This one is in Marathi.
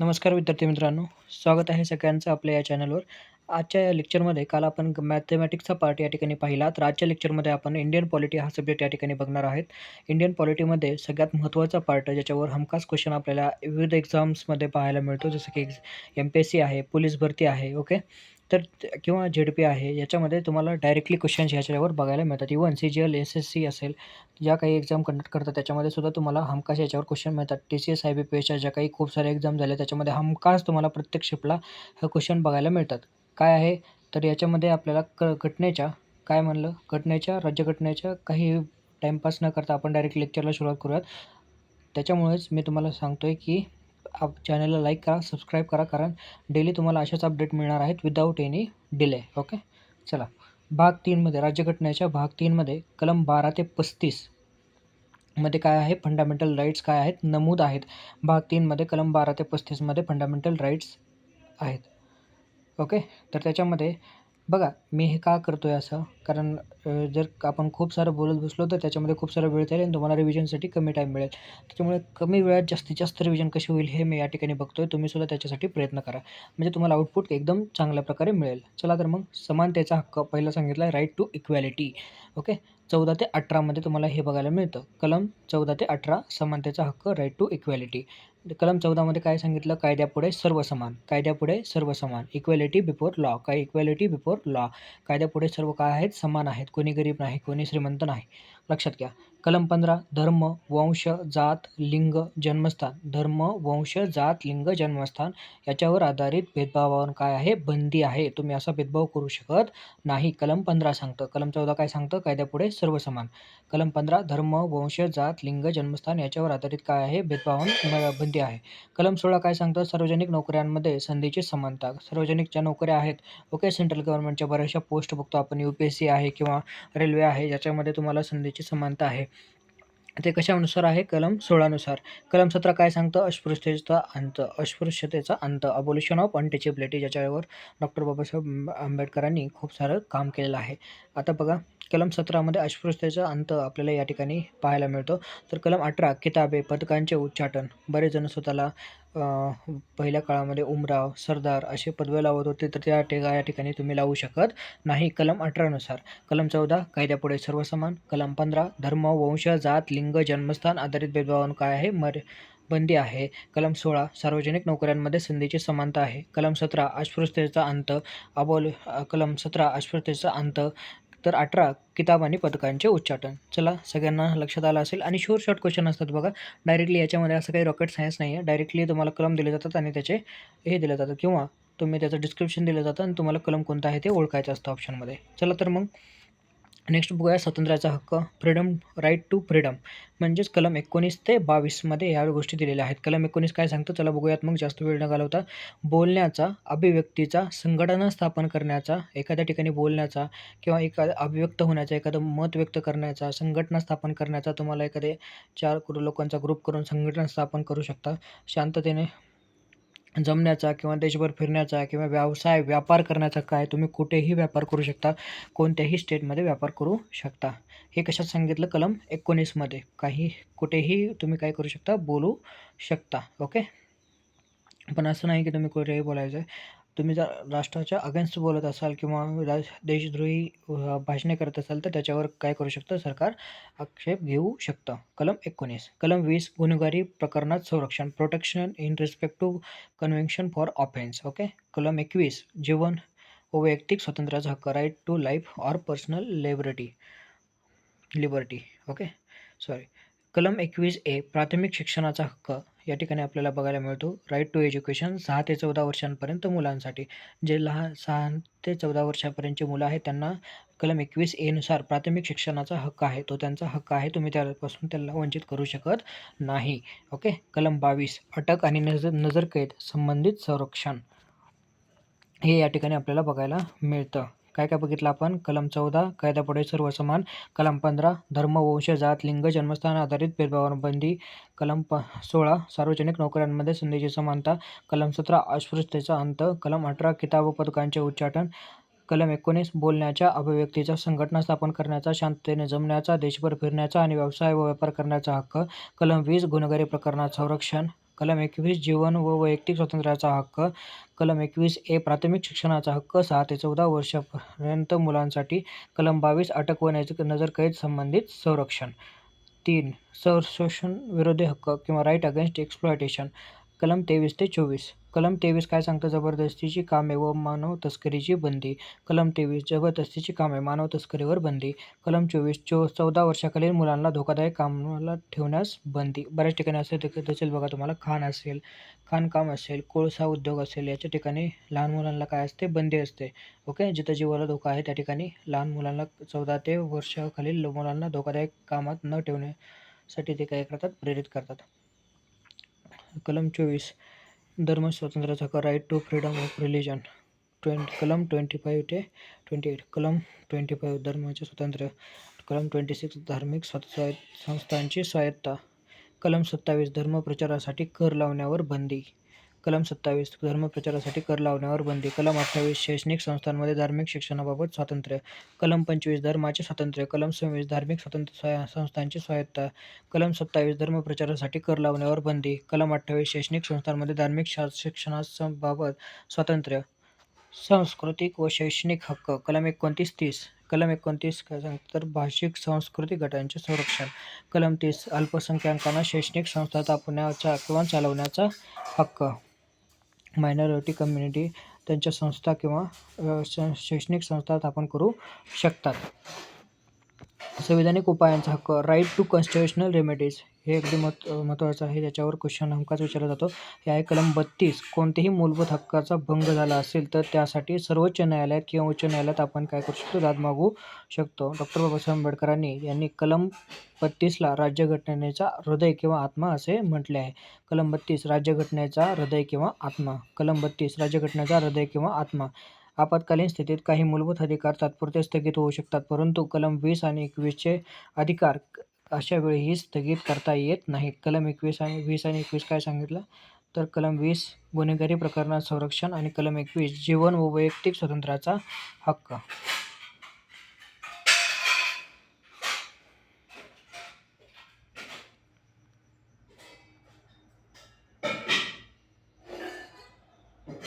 नमस्कार विद्यार्थी मित्रांनो स्वागत आहे सगळ्यांचं आपल्या या चॅनलवर. आजच्या या लेक्चरमध्ये काल आपण मॅथमॅटिक्सचा पार्ट या ठिकाणी पाहिला. तर आजच्या लेक्चरमध्ये आपण इंडियन पॉलिटी हा सब्जेक्ट या ठिकाणी बघणार आहेत. इंडियन पॉलिटीमध्ये सगळ्यात महत्त्वाचा पार्ट ज्याच्यावर हमखास क्वेश्चन आपल्याला विविध एक्झाम्समध्ये पाहायला मिळतो. जसं की एम पी एस सी आहे पोलीस भरती आहे ओके तर किंवा झेड पी आहे याच्यामध्ये तुम्हाला डायरेक्टली क्वेश्चन्स याच्यावर बघायला मिळतात. Even C G L S S C असेल ज्या काही एक्झाम कंडक्ट करतात त्याच्यामध्ये सुद्धा तुम्हाला हमखास याच्यावर क्वेश्चन मिळतात. T C S I B P एसच्या ज्या काही खूप साऱ्या एक्झाम झाल्या त्याच्यामध्ये हमखास तुम्हाला प्रत्येक शिपला हे क्वेश्चन बघायला मिळतात. काय आहे? तर याच्यामध्ये आपल्याला क घटनेच्या काय म्हणलं? घटनेच्या राज्यघटनेच्या काही टाईमपास न करता आपण डायरेक्ट लेक्चरला सुरुवात करूयात. त्याच्यामुळेच मी तुम्हाला सांगतो आहे की आप चॅनलला लाईक करा सबस्क्राईब करा कारण डेली तुम्हाला अशाच अपडेट मिळणार आहेत विदाऊट एनी डिले ओके चला भाग तीनमध्ये राज्यघटनेच्या भाग तीनमध्ये कलम बारा ते पस्तीसमध्ये काय आहे? फंडामेंटल राईट्स काय आहेत? नमूद आहेत. भाग तीनमध्ये कलम बारा ते पस्तीसमध्ये फंडामेंटल राईट्स आहेत ओके तर त्याच्यामध्ये बघा मी हे का करतो आहे असं? कारण जर आपण खूप सारं बोलत बसलो तर त्याच्यामध्ये खूप सारा वेळ जाईल आणि तुम्हाला रिव्हिजनसाठी कमी टाईम मिळेल. त्याच्यामुळे कमी वेळात जास्तीत जास्त रिव्हिजन कशी होईल हे मी या ठिकाणी बघतो आहे तुम्हीसुद्धा त्याच्यासाठी प्रयत्न करा. म्हणजे तुम्हाला आउटपुट एकदम चांगल्या प्रकारे मिळेल. चला तर मग समानतेचा हक्क पहिला सांगितला आहे राईट टू इक्वॅलिटी ओके चौदा ते अठरामध्ये तुम्हाला हे बघायला मिळतं. कलम चौदा ते अठरा समानतेचा हक्क राईट टू इक्वॅलिटी कलम चौदामध्ये काय सांगितलं? कायद्यापुढे सर्व समान कायद्यापुढे सर्व समान इक्वॅलिटी बिफोर लॉ काय इक्वॅलिटी बिफोर लॉ कायद्यापुढे सर्व काय आहेत? समान आहेत. कोणी गरीब नाही कोणी श्रीमंत नाही. लक्षात घ्या. कलम पंधरा धर्म वंश जात लिंग जन्मस्थान. धर्म वंश जात लिंग जन्मस्थान याच्यावर आधारित भेदभावावर काय आहे? बंदी आहे. तुम्ही असा भेदभाव करू शकत नाही. कलम पंधरा सांगतं. कलम चौदा काय सांगतं? कायद्यापुढे सर्व समान कलम पंधरा धर्म वंश जात लिंग जन्मस्थान याच्यावर आधारित काय आहे? भेदभावावर बंदी आहे. कलम सोळा काय सांगतं? सार्वजनिक नोकऱ्यांमध्ये संधीची समानता. सार्वजनिक ज्या नोकऱ्या आहेत ओके सेंट्रल गव्हर्नमेंटच्या बऱ्याचशा पोस्ट बघतो आपण. यू पी एस सी आहे किंवा रेल्वे आहे ज्याच्यामध्ये तुम्हाला संधीची समानता आहे. ते कशानुसार आहे? कलम सोळानुसार. कलम सतरा काय सांगतं? अस्पृश्यतेचा अंत अस्पृश्यतेचा अंत. अबोल्युशन ऑफ अनटचेबिलिटी ज्याच्यावर डॉक्टर बाबासाहेब आंबेडकरांनी खूप सारं काम केलेलं आहे. आता बघा कलम सतरामध्ये अस्पृश्यतेचा अंत आपल्याला या ठिकाणी पाहायला मिळतो. तर कलम अठरा किताबे पदकांचे उच्चाटन. बरेच जण स्वतःला पहिल्या काळामध्ये उमराव सरदार असे पदव्या लावत होते तर त्या ठिका या ठिकाणी तुम्ही लावू शकत नाही. कलम अठरानुसार कलम चौदा कायद्यापुढे सर्व समान कलम पंधरा धर्म वंश जात लिंग जन्मस्थान आधारित भेदभावान काय आहे? मर बंदी आहे. कलम सोळा सार्वजनिक नोकऱ्यांमध्ये संधीची समानता आहे. कलम सतरा अस्पृश्यतेचा अंत अबोल कलम सतरा अस्पृश्यतेचा अंत तर अठरा किताब आणि पदकांचे उच्चाटन. चला सगळ्यांना लक्षात आलं असेल. आणि शोर शॉर्ट क्वेश्चन असतात बघा. डायरेक्टली याच्यामध्ये असं काही रॉकेट सायन्स नाही आहे डायरेक्टली तुम्हाला कलम दिले जातात आणि त्याचे हे दिले जातात. किंवा तुम्ही त्याचं डिस्क्रिप्शन दिलं जातं आणि तुम्हाला कलम कोणता आहे ते ओळखायचं असतं ऑप्शनमध्ये चला तर मग नेक्स्ट बघूया स्वातंत्र्याचा हक्क फ्रीडम राईट टू फ्रीडम म्हणजेच कलम एकोणीस ते बावीसमध्ये ह्या गोष्टी दिलेल्या आहेत. कलम एकोणीस काय सांगतं? चला बघूयात मग. जास्त वेळ न घालवता बोलण्याचा अभिव्यक्तीचा संघटना स्थापन करण्याचा एखाद्या ठिकाणी बोलण्याचा किंवा एखादा अभिव्यक्त होण्याचा एखादं मत व्यक्त करण्याचा संघटना स्थापन करण्याचा तुम्हाला एखादे चार लोकांचा ग्रुप करून संघटना स्थापन करू शकता. शांततेने जमण्याचा किंवा देशभर फिरण्याचा किंवा व्यवसाय व्यापार करण्याचा काय तुम्ही कुठेही व्यापार करू शकता. कोणत्याही स्टेटमध्ये व्यापार करू शकता. हे कशात सांगितलं? कलम एकोणीसमध्ये काही कुठेही तुम्ही काय करू शकता बोलू शकता. ओके पण असं नाही की तुम्ही कुठेही बोलायचं आहे तुम्ही जर राष्ट्राच्या अगेन्स्ट बोलत असाल किंवा राज देशद्रोही भाषणे करत असाल तर त्याच्यावर काय करू शकतं? सरकार आक्षेप घेऊ शकतं. कलम एकोणीस. कलम वीस गुन्हेगारी प्रकरणात संरक्षण protection in respect to conviction for offence okay कलम एकवीस. जीवन व वैयक्तिक स्वातंत्र्याचा हक्क right to life or personal liberty liberty okay sorry कलम एकवीस ए. प्राथमिक शिक्षणाचा हक्क या ठिकाणी आपल्याला बघायला मिळतो. राईट टू एज्युकेशन सहा ते चौदा वर्षांपर्यंत मुलांसाठी. जे लहान सहा ते चौदा वर्षापर्यंतचे मुलं आहेत त्यांना कलम एकवीस एनुसार प्राथमिक शिक्षणाचा हक्क आहे. तो त्यांचा हक्क आहे तुम्ही त्यापासून त्याला वंचित करू शकत नाही. ओके कलम बावीस अटक आणि नजर नजरकैद संबंधित संरक्षण. हे या ठिकाणी आपल्याला बघायला मिळतं. काय काय बघितलं आपण? कलम चौदा कायद्यापुढे सर्व समान कलम पंधरा धर्म वंश जात लिंग जन्मस्थान आधारित भेदभावावर बंदी. कलम प सोळा सार्वजनिक नोकऱ्यांमध्ये संधीची समानता. कलम सतरा अस्पृश्यतेचा अंत. कलम अठरा किताब व पदकांचे उच्चाटन. कलम एकोणीस बोलण्याच्या अभिव्यक्तीचा संघटना स्थापन करण्याचा शांततेने जमण्याचा देशभर फिरण्याचा आणि व्यवसाय व व्यापार करण्याचा हक्क. कलम वीस गुन्हेगारी प्रकरणात संरक्षण. कलम एकवीस जीवन व वैयक्तिक स्वातंत्र्याचा हक्क. कलम एकवीस ए प्राथमिक शिक्षणाचा हक्क. सहा ते चौदा वर्षापर्यंत मुलांसाठी कलम बावीस अटक व नैतिक नजरकैद संबंधित संरक्षण. तीन संरक्षण विरोधी हक्क किंवा राईट अगेन्स्ट एक्सप्लॉयटेशन कलम तेवीस ते चोवीस. कलम तेवीस काय सांगतं? जबरदस्तीची कामे व मानव तस्करीची बंदी. कलम तेवीस जबरदस्तीची कामे मानव तस्करीवर बंदी. कलम चोवीस चो चौदा वर्षाखालील मुलांना धोकादायक कामाला ठेवण्यास बंदी. बऱ्याच ठिकाणी असं देखील असेल बघा तुम्हाला. खाण असेल खाणकाम असेल कोळसा उद्योग असेल याच्या ठिकाणी लहान मुलांना काय असते? बंदी असते. ओके? जिथं जीवाला धोका आहे त्या ठिकाणी लहान मुलांना चौदा ते वर्षाखालील मुलांना धोकादायक कामात न ठेवण्यासाठी ते काय करतात? प्रेरित करतात. कलम चोवीस धर्म स्वातंत्र्याचा हक्क right to freedom of religion twenty कलम ट्वेंटी फाईव्ह ते ट्वेंटी एट कलम ट्वेंटी फाईव्ह धर्माचे स्वातंत्र्य. कलम ट्वेंटी सिक्स धार्मिक स्वा स्वाय संस्थांची स्वायत्ता कलम सत्तावीस धर्मप्रचारासाठी कर लावण्यावर बंदी. कलम सत्तावीस धर्मप्रचारासाठी कर लावण्यावर बंदी. कलम अठ्ठावीस शैक्षणिक संस्थांमध्ये धार्मिक शिक्षणाबाबत स्वातंत्र्य. कलम पंचवीस धर्माचे स्वातंत्र्य. कलम सव्वीस धार्मिक स्वातंत्र्य संस्थांची स्वायत्ता कलम सत्तावीस धर्मप्रचारासाठी कर लावण्यावर बंदी. कलम अठ्ठावीस शैक्षणिक संस्थांमध्ये धार्मिक शा शिक्षणाबाबत स्वातंत्र्य. सांस्कृतिक व शैक्षणिक हक्क. कलम एकोणतीस तीस. कलम एकोणतीस काय तर भाषिक सांस्कृतिक गटांचे संरक्षण. कलम तीस अल्पसंख्याकांना शैक्षणिक संस्था तापवण्याचा किंवा चालवण्याचा हक्क. मायनॉरिटी कम्युनिटी त्यांच्या संस्था किंवा शैक्षणिक संस्था स्थापन करू शकतात. संविधानिक उपायांचा हक्क राईट टू कॉन्स्टिट्युशनल रेमेडीज हे अगदी मत महत्त्वाचं आहे. ज्याच्यावर क्वेश्चन हमखास विचारला जातो. हे आहे कलम बत्तीस कोणतेही मूलभूत हक्काचा भंग झाला असेल तर त्यासाठी सर्वोच्च न्यायालयात किंवा उच्च न्यायालयात आपण काय करू शकतो? दाद मागू शकतो. डॉक्टर बाबासाहेब आंबेडकरांनी यांनी कलम बत्तीसला राज्यघटनेचा हृदय किंवा आत्मा असे म्हटले आहे. कलम बत्तीस राज्यघटनेचा हृदय किंवा आत्मा. कलम बत्तीस राज्यघटनेचा हृदय किंवा आत्मा. आपत्कालीन स्थितीत काही मूलभूत अधिकार तात्पुरते स्थगित होऊ शकतात परंतु कलम वीस आणि एकवीसचे अधिकार अशा वेळीही स्थगित करता येत नाहीत. कलम एकवीस आणि वीस आणि एकवीस काय सांगितलं? तर कलम वीस गुन्हेगारी प्रकरणात संरक्षण आणि कलम एकवीस जीवन व वैयक्तिक स्वातंत्र्याचा हक्क.